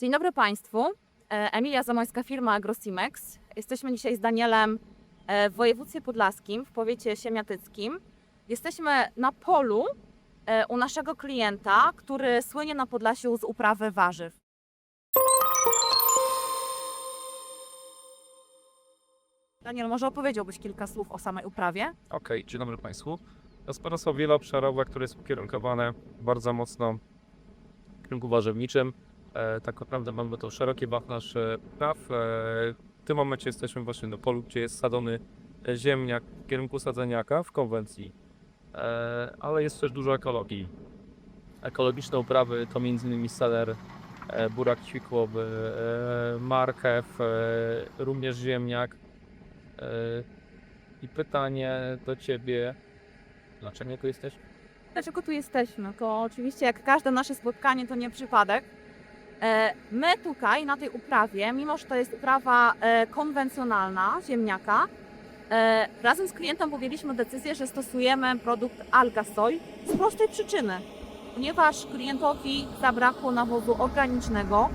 Dzień dobry Państwu. E, Emilia Zamońska, firma AgroSimex. Jesteśmy dzisiaj z Danielem e, w województwie podlaskim, w powiecie siemiatyckim. Jesteśmy na polu e, u naszego klienta, który słynie na Podlasiu z uprawy warzyw. Daniel, może opowiedziałbyś kilka słów o samej uprawie? Okej, dzień dobry Państwu. Gospodarstwo wieloobszarowe, które jest ukierunkowane bardzo mocno w kierunku warzywniczym. E, tak naprawdę mamy to szeroki wachlarz e, upraw. E, w tym momencie jesteśmy właśnie na polu, gdzie jest sadzony ziemniak w kierunku sadzeniaka w konwencji. Ale jest też dużo ekologii. Ekologiczne uprawy to m.in. seler, burak ćwikłowy, marchew, również ziemniak. I pytanie do ciebie, dlaczego tu jesteś? Dlaczego tu jesteśmy? To oczywiście jak każde nasze spotkanie to nie przypadek. E, My tutaj na tej uprawie, mimo że to jest uprawa e, konwencjonalna ziemniaka, e, razem z klientem podjęliśmy decyzję, że stosujemy produkt Algasoil z prostej przyczyny, ponieważ klientowi zabrakło nawozu organicznego,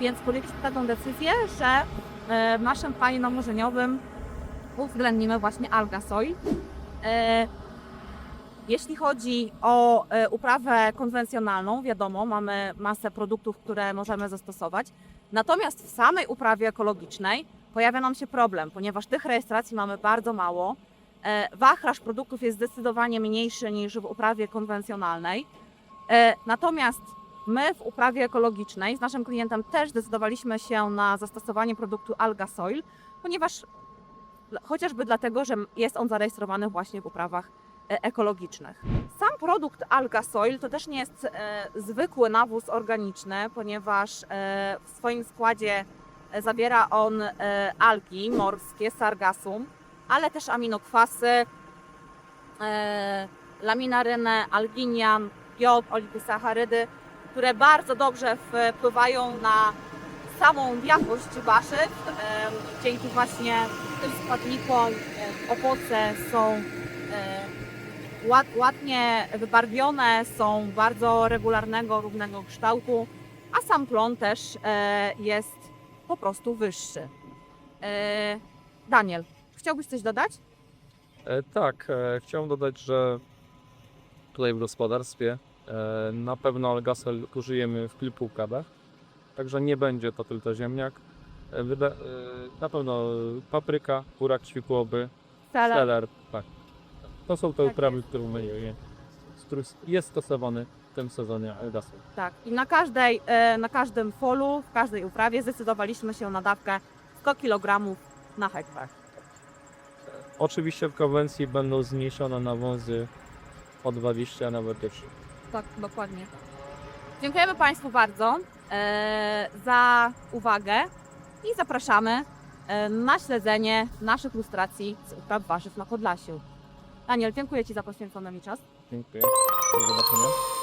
więc podjęliśmy taką decyzję, że w naszym planie nawożeniowym uwzględnimy właśnie Algasoil. Jeśli chodzi o e, uprawę konwencjonalną, wiadomo, mamy masę produktów, które możemy zastosować. Natomiast w samej uprawie ekologicznej pojawia nam się problem, ponieważ tych rejestracji mamy bardzo mało. E, Wachlarz produktów jest zdecydowanie mniejszy niż w uprawie konwencjonalnej. E, Natomiast my w uprawie ekologicznej z naszym klientem też zdecydowaliśmy się na zastosowanie produktu Alga Soil, ponieważ chociażby dlatego, że jest on zarejestrowany właśnie w uprawach ekologicznych. Sam produkt Alga Soil to też nie jest e, zwykły nawóz organiczny, ponieważ e, w swoim składzie e, zawiera on e, algi morskie, sargassum, ale też aminokwasy, e, laminarynę, alginian, jod, oligosacharydy, które bardzo dobrze wpływają na samą jakość warzyw. E, dzięki właśnie tym składnikom e, owoce są e, ład, ładnie wybarwione, są bardzo regularnego, równego kształtu, a sam plon też e, jest po prostu wyższy. E, Daniel, chciałbyś coś dodać? E, tak, e, chciałem dodać, że tutaj w gospodarstwie e, na pewno algasel użyjemy w kilku układach, także nie będzie to tylko ziemniak. E, wyda, e, na pewno papryka, burak ćwikłowy, Cele. seler. Tak. To są te Tak uprawy, które z których jest stosowany w tym sezonie algasel. Tak. I na, każdej, e, na każdym polu, w każdej uprawie zdecydowaliśmy się na dawkę 100 kg na hektar. Oczywiście w konwencji będą zmniejszone nawozy o 20, a nawet jeszcze. Tak, dokładnie. Dziękujemy Państwu bardzo e, za uwagę i zapraszamy e, na śledzenie naszych ilustracji z upraw warzyw na Podlasiu. Daniel, dziękuję Ci za poświęcony mi czas. Dziękuję. Do zobaczenia.